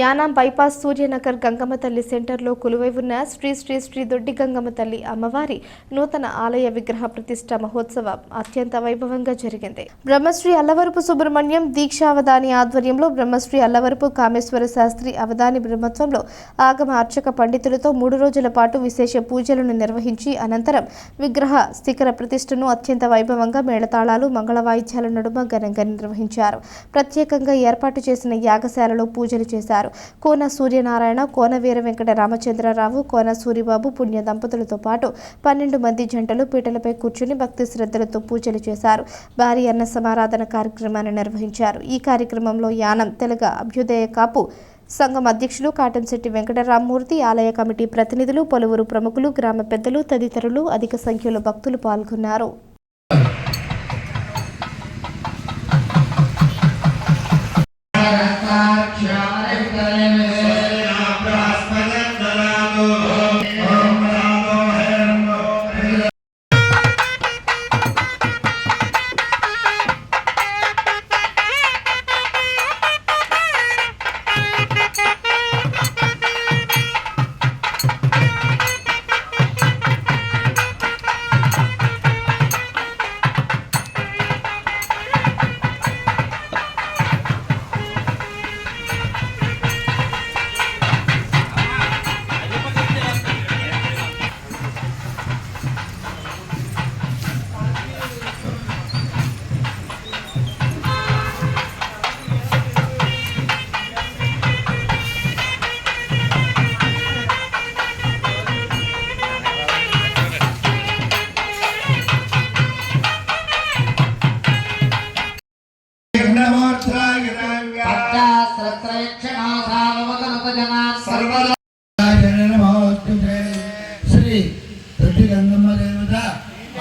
Yanam bypass Suryanagar Gangamma తల్లి సెంటర్లో కొలువై ఉన్న శ్రీ శ్రీ శ్రీ దొడ్డి గంగమ్మ తల్లి అమ్మవారి నూతన ఆలయ విగ్రహ ప్రతిష్ట మహోత్సవం అత్యంత వైభవంగా జరిగింది. బ్రహ్మశ్రీ అల్లవరపు సుబ్రహ్మణ్యం దీక్షావధాని ఆధ్వర్యంలో బ్రహ్మశ్రీ అల్లవరపు కామేశ్వర శాస్త్రి అవధాని బ్రహ్మత్వంలో ఆగమ అర్చక పండితులతో మూడు రోజుల పాటు విశేష పూజలను నిర్వహించి అనంతరం విగ్రహ శిఖర ప్రతిష్టను అత్యంత వైభవంగా మేళతాళాలు మంగళ వాయిద్యాల నడుమ ఘనంగా నిర్వహించారు. ప్రత్యేకంగా ఏర్పాటు చేసిన యాగశాలలో పూజలు చేశారు. కోన సూర్యనారాయణ కోన వీర వెంకట రామచంద్రరావు కోన సూరిబాబు పుణ్య దంపతులతో పాటు పన్నెండు మంది జంటలు పీటలపై కూర్చుని భక్తి శ్రద్ధలతో పూజలు చేశారు. భారీ అన్న సమారాధన కార్యక్రమాన్ని నిర్వహించారు. ఈ కార్యక్రమంలో యానం తెలుగ అభ్యుదయ కాపు సంఘం అధ్యక్షులు కాటంశెట్టి వెంకటరామమూర్తి ఆలయ కమిటీ ప్రతినిధులు పలువురు ప్రముఖులు గ్రామ పెద్దలు తదితరులు అధిక సంఖ్యలో భక్తులు పాల్గొన్నారు.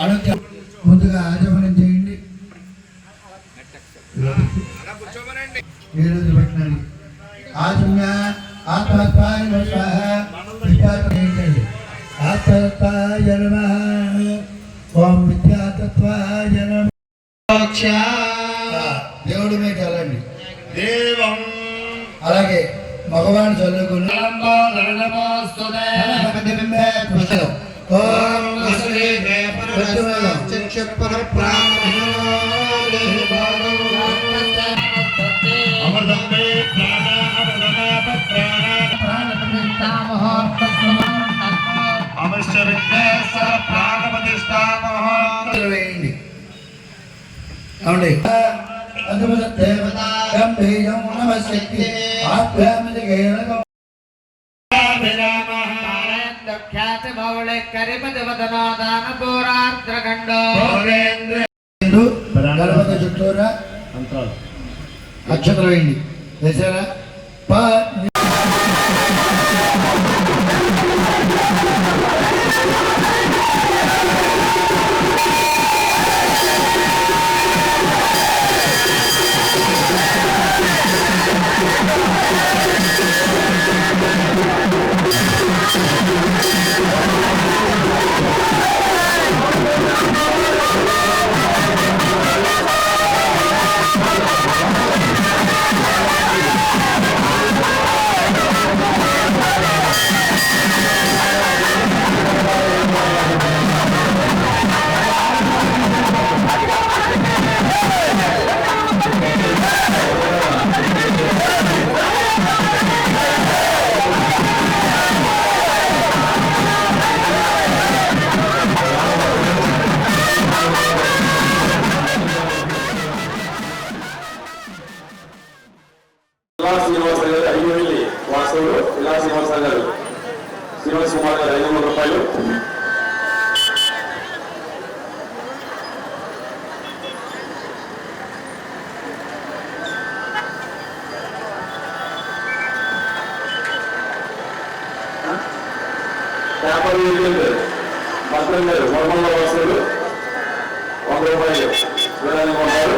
ఆరోగ్య ముందుగా ఆచమనం చేయండి. ఈరోజు పెట్టినది ఆచమ్య ఆత్మత్వాయ స్వాహ చేయండి. ఆత్మత్వాయ నమః ఓం విద్యాతత్వాయ నమః. దేవుడి మీద చల్లండి. దేవం. అలాగే మగవాణి చల్లుకుని అవునండి అద్భుత దేవత గంభీరం నమశక్తి ఆభ్యామిక గణపతి చుట్టూరా అక్షతలు వేయండి వేసారా But. ఇలా శ్రీనివాస గారు ఐదు వెళ్ళి వాస్తవులు ఇలా శ్రీనివాస గారు శ్రీనివాస కుమార్ గారు ఐదు వందల రూపాయలు. పేపర్ వెళ్ళింది భద్రం గారు మొహమ్మద్ వాసులు వంద రూపాయలు. విధానం ఉంటారు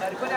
వెళ్ళిపోయి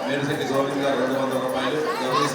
మేడిశెట్టి గోవింద్ గారు రెండు వందల రూపాయలు గౌరీ